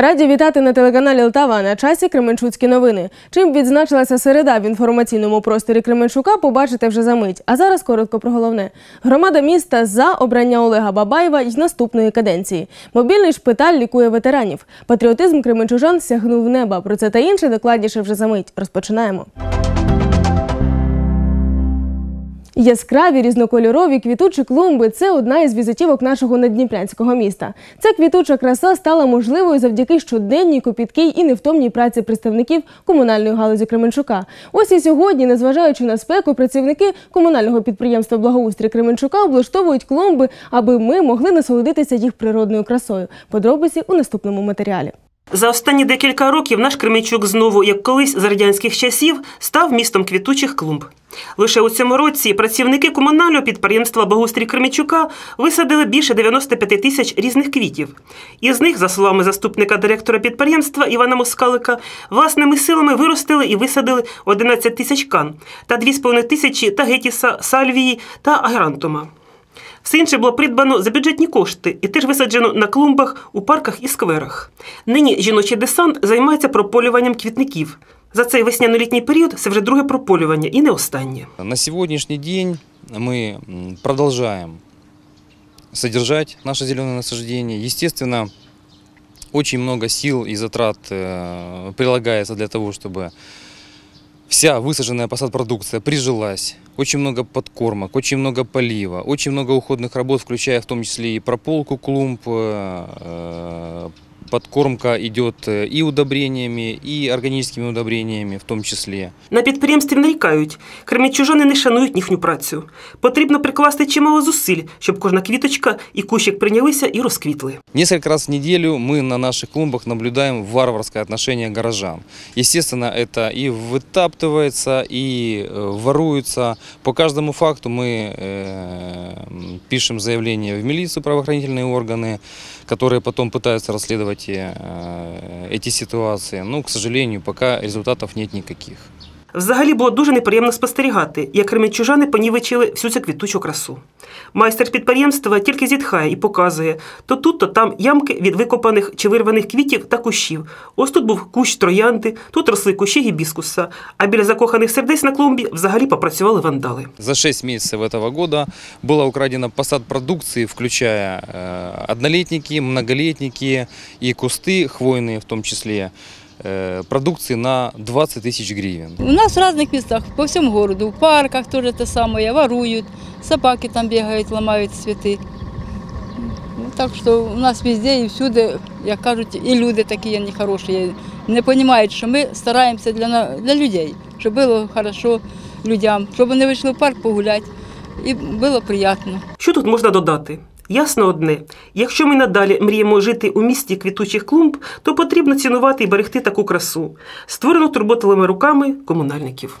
Раді вітати на телеканалі Лтава на часі Кременчуцькі новини. Чим відзначилася середа в інформаційному просторі Кременчука, побачите вже за мить. А зараз коротко про головне. Громада міста за обрання Олега Бабаєва й наступної каденції. Мобільний шпиталь лікує ветеранів. Патріотизм кременчужан сягнув неба. Про це та інше докладніше вже за мить. Розпочинаємо. Яскраві різнокольорові квітучі клумби це одна із візитівок нашого наддніпрянського міста. Ця квітуча краса стала можливою завдяки щоденній копіткій і невтомній праці представників комунальної галузі Кременчука. Ось і сьогодні, незважаючи на спеку, працівники комунального підприємства Благоустрій Кременчука облаштовують клумби, аби ми могли насолодитися їх природною красою. Подробиці у наступному матеріалі. За останні декілька років наш Кременчук знову, як колись з радянських часів, став містом квітучих клумб. Лише у цьому році працівники комунального підприємства Богустрій Кременчука висадили більше 95 тисяч різних квітів. Із них, за словами заступника директора підприємства Івана Москалика, власними силами виростили і висадили 11 тисяч кан та 2,5 тисячі тагетіса, сальвії та агрантума. Все інше було придбано за бюджетні кошти і теж висаджено на клумбах, у парках і скверах. Нині жіночий десант займається прополюванням квітників. За цей весняно-літній період це вже друге прополювання і не останнє. На сегодняшний день мы м, продолжаем содержать наше зеленое насаждение. Естественно, очень много сил и затрат э, прилагается для того, чтобы вся высаженная посад продукция прижилась. Очень много подкормок, очень много полива, очень много уходных работ, включая в том числе и прополку клумб, э, э, подкормка идет э, и удобрениями, и органическими удобрениями в том числе. На підприємстві нарікають, кремічужани не шанують їхню працю. Потрібно прикласти чимало зусиль, щоб кожна квіточка і кущик прийнялися і розквітли. Несколько раз в неделю мы на наших клумбах наблюдаем варварское отношение горожан. Естественно, это и вытаптывается, и э, воруется. По каждому факту мы э, м, пишем заявление в милицию, правоохранительные органы, которые потом пытаются расследовать э, эти ситуации. Но, к сожалению, пока результатов нет никаких. Взагалі було дуже неприємно спостерігати, як кременчужани понівечили всю цю квітучу красу. Майстер підприємства тільки зітхає і показує то тут, то там ямки від викопаних чи вирваних квітів та кущів. Ось тут був кущ троянди, тут росли кущі гібіскуса, а біля закоханих сердець на клумбі взагалі попрацювали вандали. За 6 месяцев этого года было украдено посад продукции, включая э, однолетники, многолетники и кусты хвойные в том числе, э, продукции на 20 тысяч гривен. У нас в разных местах, по всему городу, в парках тоже те самое, воруют, собаки там бегают, ломают цветы. Ну, Так що у нас везде і всюди, як кажуть, і люди такі нехороші, не розуміють, що ми стараємося для, на- для людей, щоб було хорошо людям, щоб вони вийшли в парк погуляти, і було приємно. Що тут можна додати? Ясно одне: якщо ми надалі мріємо жити у місті квітучих клумб, то потрібно цінувати і берегти таку красу, створену турботливими руками комунальників.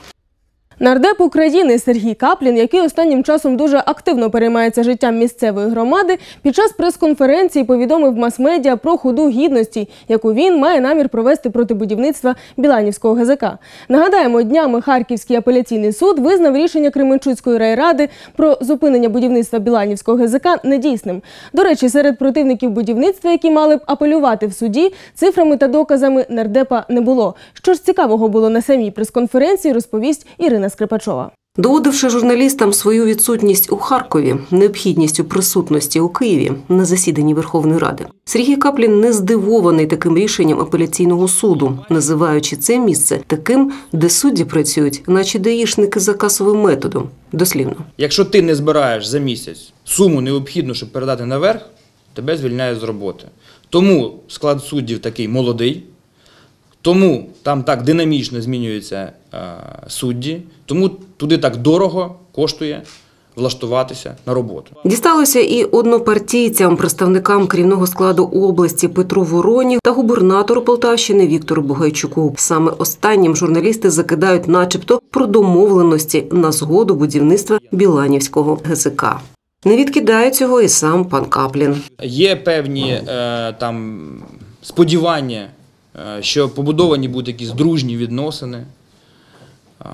Нардеп України Сергій Каплін, який останнім часом дуже активно переймається життям місцевої громади, під час прес-конференції повідомив мас-медіа про ходу гідності, яку він має намір провести проти будівництва Біланівського ГЗК. Нагадаємо, днями Харківський апеляційний суд визнав рішення Кременчуцької райради про зупинення будівництва Біланівського ГЗК недійсним. До речі, серед противників будівництва, які мали б апелювати в суді, цифрами та доказами нардепа не було. Що ж цікавого було на самій прес-конференції, розповість Ірина Скрипачова. Доводивши журналістам свою відсутність у Харкові, необхідність у присутності у Києві на засіданні Верховної Ради, Сергій Каплін не здивований таким рішенням апеляційного суду, називаючи це місце таким, де судді працюють, наче даїшники за касовим методом. Дослівно. Якщо ти не збираєш за місяць суму необхідну, щоб передати наверх, тебе звільняють з роботи. Тому склад суддів такий молодий, тому там так динамічно змінюються е, судді, тому туди так дорого коштує влаштуватися на роботу. Дісталося і однопартійцям, представникам керівного складу області Петру Вороні та губернатору Полтавщини Віктору Бугайчуку. Саме останнім журналісти закидають, начебто, про домовленості на згоду будівництва Біланівського ГЗК. Не відкидає цього і сам пан Каплін. Є певні е, там сподівання, що побудовані будуть якісь дружні відносини, е,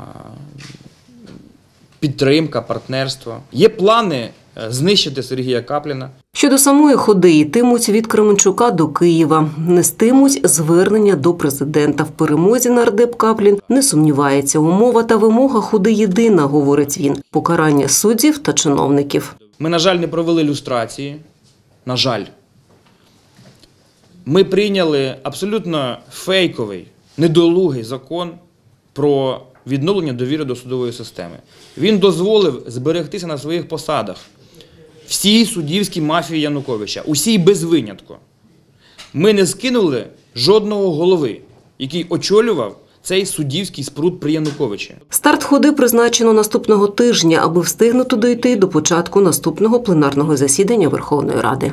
підтримка, партнерство. Є плани е, знищити Сергія Капліна. Щодо самої ходи, йтимуть від Кременчука до Києва, нестимуть звернення до президента. В перемозі нардеп Каплін не сумнівається. Умова та вимога ходи єдина, говорить він: покарання суддів та чиновників. Ми, на жаль, не провели люстрації. На жаль. Ми прийняли абсолютно фейковий, недолугий закон про відновлення довіри до судової системи. Він дозволив зберегтися на своїх посадах всій суддівській мафії Януковича, усій без винятку. Ми не скинули жодного голови, який очолював цей суддівський спруд при Януковичі. Старт ходи призначено наступного тижня, аби встигнути дойти до початку наступного пленарного засідання Верховної Ради.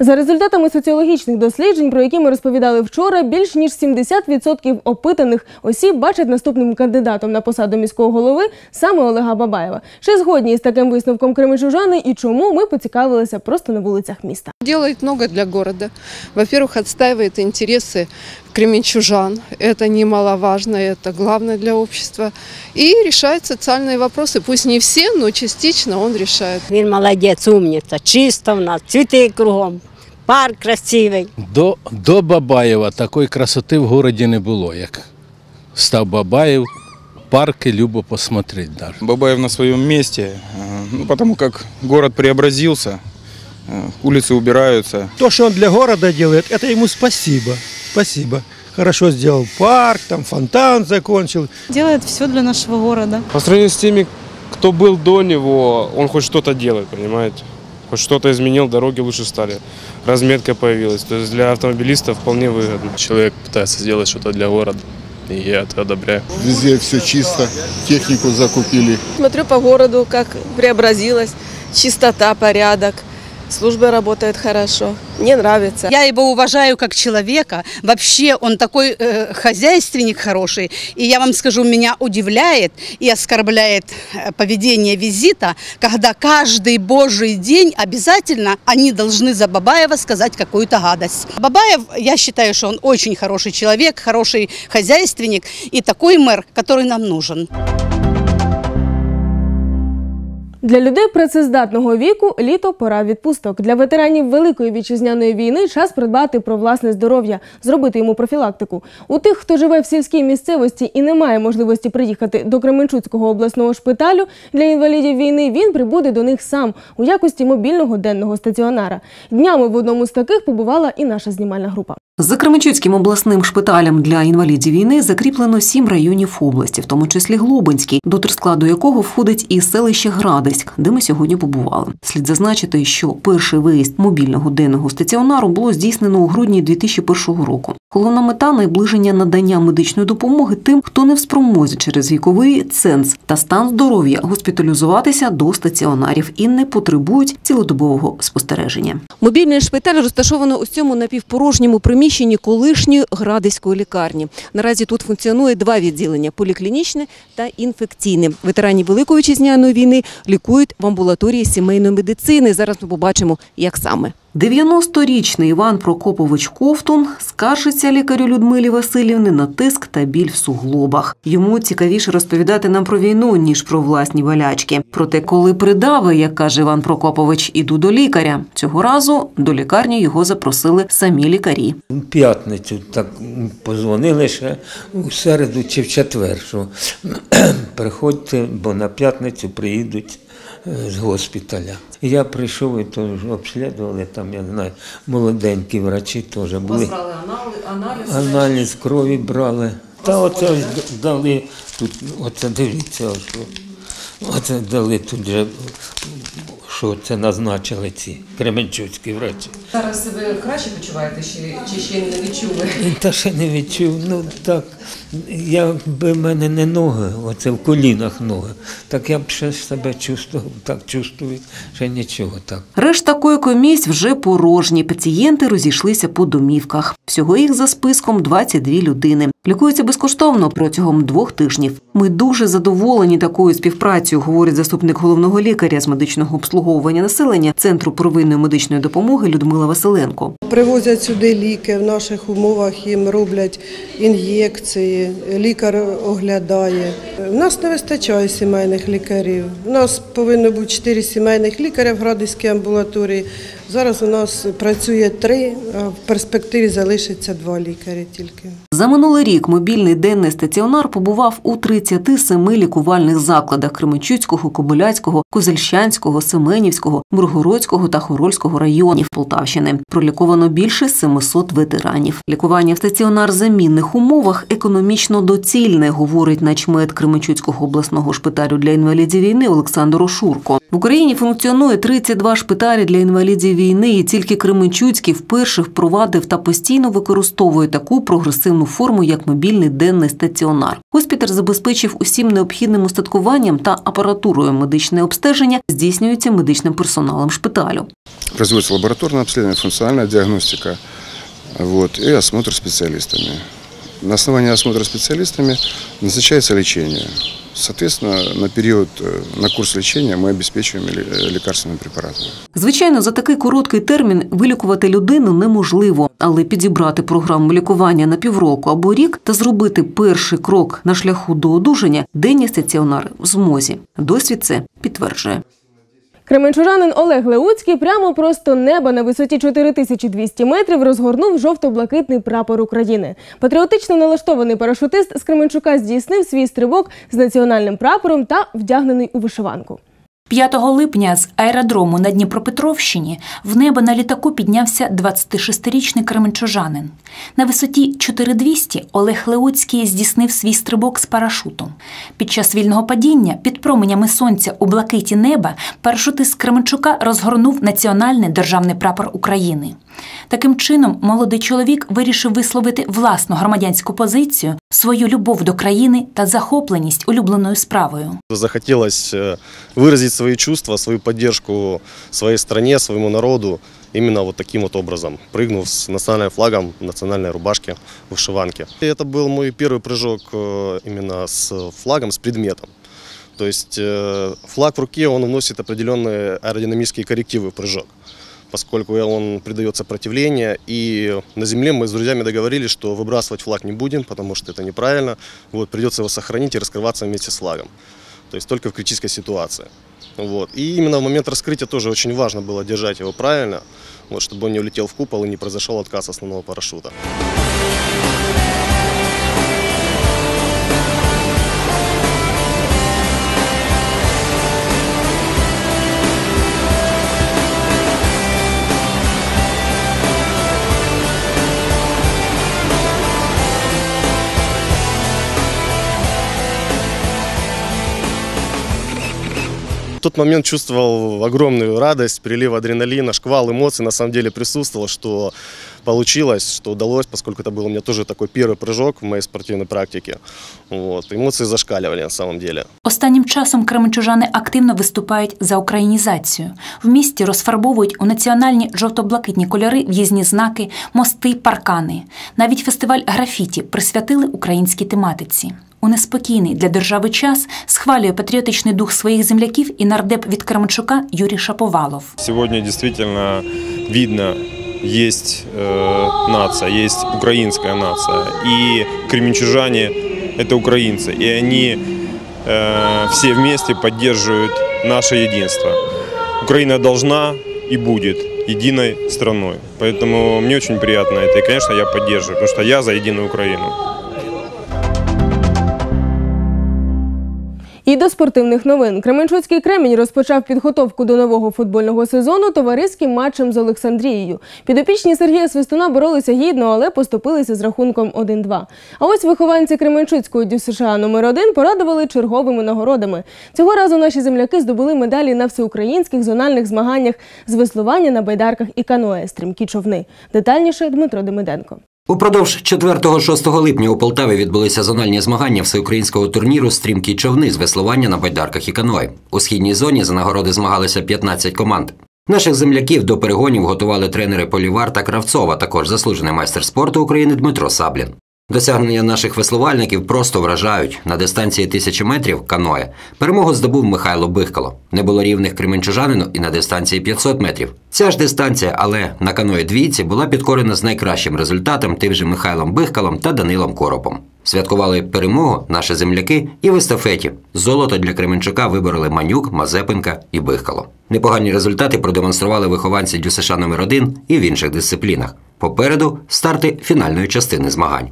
За результатами соціологічних досліджень, про які ми розповідали вчора, більш ніж 70% опитаних осіб бачать наступним кандидатом на посаду міського голови саме Олега Бабаєва. Чи згодні із таким висновком кременчужани і чому ми поцікавилися просто на вулицях міста? Делает много для города. Во-первых, отстаивает интересы кременчужан. Это немаловажно, это главное для общества. И решает социальные вопросы. Пусть не все, но частично он решает. Він молодець, умниця, чисто в нас, цвіти кругом, парк красивий. До, до Бабаєва такої красоти в городі не було, як став Бабаєв. Парки любо посмотреть даже. Бабаев на своем месте, э, ну, потому как город преобразился, э, улицы убираются. То, что он для города делает, это ему спасибо. Спасибо. Хорошо сделал парк, там фонтан закончил. Делает все для нашего города. По сравнению с теми, кто был до него, он хоть что-то делает, понимаете? Хоть что-то изменил, дороги лучше стали. Разметка появилась. То есть для автомобилистов вполне выгодно. Человек пытается сделать что-то для города. И я это одобряю. Везде все чисто, технику закупили. Смотрю по городу, как преобразилось. Чистота, порядок. Служба работает хорошо. Мне нравится. Я его уважаю как человека. Вообще он такой э, хозяйственник хороший. И я вам скажу, меня удивляет и оскорбляет э, поведение визита, когда каждый божий день обязательно они должны за Бабаева сказать какую-то гадость. Бабаев, я считаю, что он очень хороший человек, хороший хозяйственник и такой мэр, который нам нужен. Для людей працездатного віку літо пора відпусток. Для ветеранів Великої вітчизняної війни час придбати про власне здоров'я, зробити йому профілактику. У тих, хто живе в сільській місцевості і не має можливості приїхати до Кременчуцького обласного шпиталю для інвалідів війни, він прибуде до них сам у якості мобільного денного стаціонара. Днями в одному з таких побувала і наша знімальна група. За Кременчуцьким обласним шпиталем для інвалідів війни закріплено сім районів області, в тому числі Глобинський, до терскладу якого входить і селище Градиськ, де ми сьогодні побували. Слід зазначити, що перший виїзд мобільного денного стаціонару було здійснено у грудні 2001 року. Головна мета наближення надання медичної допомоги тим, хто не в спромозі через віковий ценз та стан здоров'я госпіталізуватися до стаціонарів і не потребують цілодобового спостереження. Мобільний шпиталь розташовано у цьому напівпорожньому приміщенні колишньої градиської лікарні. Наразі тут функціонує два відділення: поліклінічне та інфекційне. Ветеранів Великої вітчизняної війни лікують в амбулаторії сімейної медицини. Зараз ми побачимо, як саме. 90-річний Іван Прокопович Ковтун скаржиться лікарю Людмилі Васильівни на тиск та біль в суглобах. Йому цікавіше розповідати нам про війну, ніж про власні болячки. Проте, коли придави, як каже Іван Прокопович, іду до лікаря. Цього разу до лікарні його запросили самі лікарі. У п'ятницю так позвонили ще у середу чи в четвер, приходьте, бо на п'ятницю приїдуть з госпіталя. Я прийшов і то ж обслідували, там, я знаю, молоденькі врачі теж були. аналіз, Аналіз крові брали. Та оце дали тут, оце дивіться, ось, оце дали тут же, що це назначили ці кременчуцькі врачі. Зараз себе краще почуваєте чи, чи ще не відчули? Та ще не відчув. Ну так, якби в мене не ноги, оце в колінах ноги, так я б ще себе чувствував, так чувствую, ще нічого так. Решта койко-місць вже порожні. Пацієнти розійшлися по домівках. Всього їх за списком 22 людини. Лікуються безкоштовно протягом двох тижнів. Ми дуже задоволені такою співпрацею, говорить заступник головного лікаря з медичного обслуговування населення центру первинної медичної допомоги Людмила Василенко. Привозять сюди ліки в наших умовах, їм роблять ін'єкції, лікар оглядає. У нас не вистачає сімейних лікарів. У нас повинно бути 4 сімейних лікаря в Градиській амбулаторії. Зараз у нас працює три, а в перспективі залишиться два лікарі тільки. За минулий рік мобільний денний стаціонар побував у 37 лікувальних закладах Кременчуцького, Кобиляцького, Козельщанського, Семенівського, Миргородського та Хорольського районів Полтавщини. Проліковано більше 700 ветеранів. Лікування в стаціонар-замінних умовах економічно доцільне, говорить начмет Кременчуцького обласного шпиталю для інвалідів війни Олександр Ошурко. В Україні функціонує 32 шпиталі для інвалідів війни, і тільки Кременчуцький вперше впровадив та постійно використовує таку прогресивну форму, як мобільний денний стаціонар. Госпіталь забезпечив усім необхідним устаткуванням та апаратурою медичне обстеження здійснюється медичним персоналом шпиталю. Производиться лабораторне обслідування, функціональна діагностика вот, і осмотр спеціалістами. На основании осмотра специалистами назначается лечение. Соответственно, на период, э, на курс лечения мы обеспечиваем ле- лекарственными препаратами. Звичайно, за такий короткий термін вилікувати людину неможливо, але підібрати програму лікування на півроку або рік та зробити перший крок на шляху до одужання денні стаціонари в змозі. Досвід це підтверджує. Кременчужанин Олег Леуцький прямо просто неба на висоті 4200 метрів розгорнув жовто-блакитний прапор України. Патріотично налаштований парашутист з Кременчука здійснив свій стрибок з національним прапором та вдягнений у вишиванку. 5 липня з аеродрому на Дніпропетровщині в небо на літаку піднявся 26-річний кременчужанин. На висоті 4200 Олег Леуцький здійснив свій стрибок з парашутом. Під час вільного падіння під променями сонця у блакиті неба парашутист Кременчука розгорнув національний державний прапор України. Таким чином, молодий чоловік вирішив висловити власну громадянську позицію, свою любов до країни та захопленість улюбленою справою. Захотелось э, выразить свои чувства, свою поддержку своей стране, своему народу именно вот таким вот образом, прыгнув с национальным флагом в национальной рубашке, в вышиванке. И это был мой первый прыжок э, именно с флагом, с предметом. То есть э, флаг в руке, он вносит определенные аэродинамические коррективы в прыжок Поскольку он придает сопротивление. И на земле мы с друзьями договорились, что выбрасывать флаг не будем, потому что это неправильно. Вот, придется его сохранить и раскрываться вместе с флагом. То есть только в критической ситуации. Вот. И именно в момент раскрытия тоже очень важно было держать его правильно, вот, чтобы он не улетел в купол и не произошел отказ основного парашюта. тот момент чувствовал огромную радость, прилив адреналина, шквал эмоций на самом деле присутствовал, что получилось, что удалось, поскольку это был у меня тоже такой первый прыжок в моей спортивной практике. Вот. Эмоции зашкаливали на самом деле. Останнім часом кременчужани активно виступають за українізацію. В місті розфарбовують у національні жовто-блакитні кольори в'їзні знаки, мости, паркани. Навіть фестиваль графіті присвятили українській тематиці. У неспокійний для держави час схвалює патріотичний дух своїх земляків і нардеп від Кременчука Юрій Шаповалов. Сегодня действительно видно, есть э, нация, есть украинская нация. И кременчужане – это украинцы. И они э, все вместе поддерживают наше единство. Украина должна и будет единой страной. Поэтому мне очень приятно это. И, конечно, я поддерживаю, потому что я за единую Украину. І до спортивних новин Кременчуцький Кремінь розпочав підготовку до нового футбольного сезону товариським матчем з Олександрією. Підопічні Сергія Свистуна боролися гідно, але поступилися з рахунком 1-2. А ось вихованці Кременчуцького ДЮСШ номер 1 порадували черговими нагородами. Цього разу наші земляки здобули медалі на всеукраїнських зональних змаганнях з веслування на байдарках і каное стрімкі човни. Детальніше Дмитро Демиденко. Упродовж 4-6 липня у Полтаві відбулися зональні змагання всеукраїнського турніру Стрімкі човни з веслування на байдарках і каної. У східній зоні за нагороди змагалися 15 команд. Наших земляків до перегонів готували тренери Полівар та Кравцова, також заслужений майстер спорту України Дмитро Саблін. Досягнення наших веслувальників просто вражають. На дистанції тисячі метрів каное перемогу здобув Михайло Бихкало. Не було рівних кременчужанину і на дистанції 500 метрів. Ця ж дистанція, але на каное двійці була підкорена з найкращим результатом тим же Михайлом Бихкалом та Данилом Коропом. Святкували перемогу наші земляки і в естафеті. Золото для Кременчука вибороли Манюк, Мазепенка і Бихкало. Непогані результати продемонстрували вихованці ДЮСШ номер 1 і в інших дисциплінах. Попереду старти фінальної частини змагань.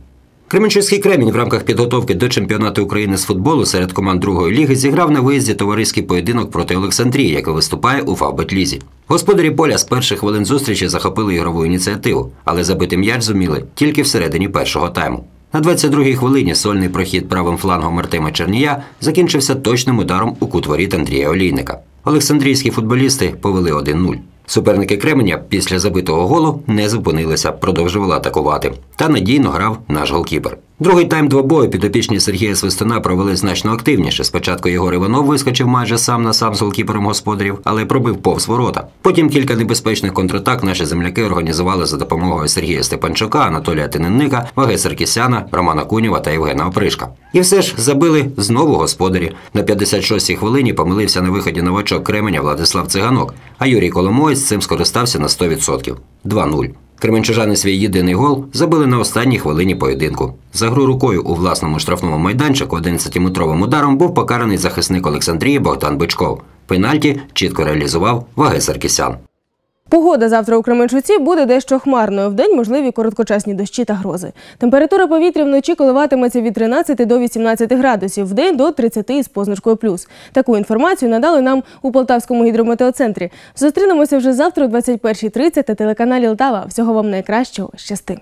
Кременчуцький кремінь в рамках підготовки до чемпіонату України з футболу серед команд другої ліги зіграв на виїзді товариський поєдинок проти Олександрії, яка виступає у Фавбетлізі. Господарі поля з перших хвилин зустрічі захопили ігрову ініціативу, але забити м'яч зуміли тільки всередині першого тайму. На 22-й хвилині сольний прохід правим флангом Артема Чернія закінчився точним ударом у кут воріт Андрія Олійника. Олександрійські футболісти повели 1-0. Суперники Кременя після забитого голу не зупинилися, продовжували атакувати. Та надійно грав наш голкіпер. Другий тайм двобою підопічні Сергія Свистуна провели значно активніше. Спочатку Єгор Іванов вискочив майже сам на сам з голкіпером господарів, але пробив повз ворота. Потім кілька небезпечних контратак наші земляки організували за допомогою Сергія Степанчука, Анатолія Тиненника, Ваги Саркісяна, Романа Кунєва та Євгена Опришка. І все ж забили знову господарі. На 56-й хвилині помилився на виході новачок Кременя Владислав Циганок, а Юрій Коломоєць цим скористався на 100%. 2-0. Кременчужани свій єдиний гол забили на останній хвилині поєдинку. За гру рукою у власному штрафному майданчику 11-метровим ударом був покараний захисник Олександрії Богдан Бичков. Пенальті чітко реалізував Ваги Саркісян. Погода завтра у Кременчуці буде дещо хмарною. Вдень можливі короткочасні дощі та грози. Температура повітря вночі коливатиметься від 13 до 18 градусів, вдень до 30 із позначкою плюс. Таку інформацію надали нам у Полтавському гідрометеоцентрі. Зустрінемося вже завтра о 21.30 на телеканалі Лтава. Всього вам найкращого. Щасти!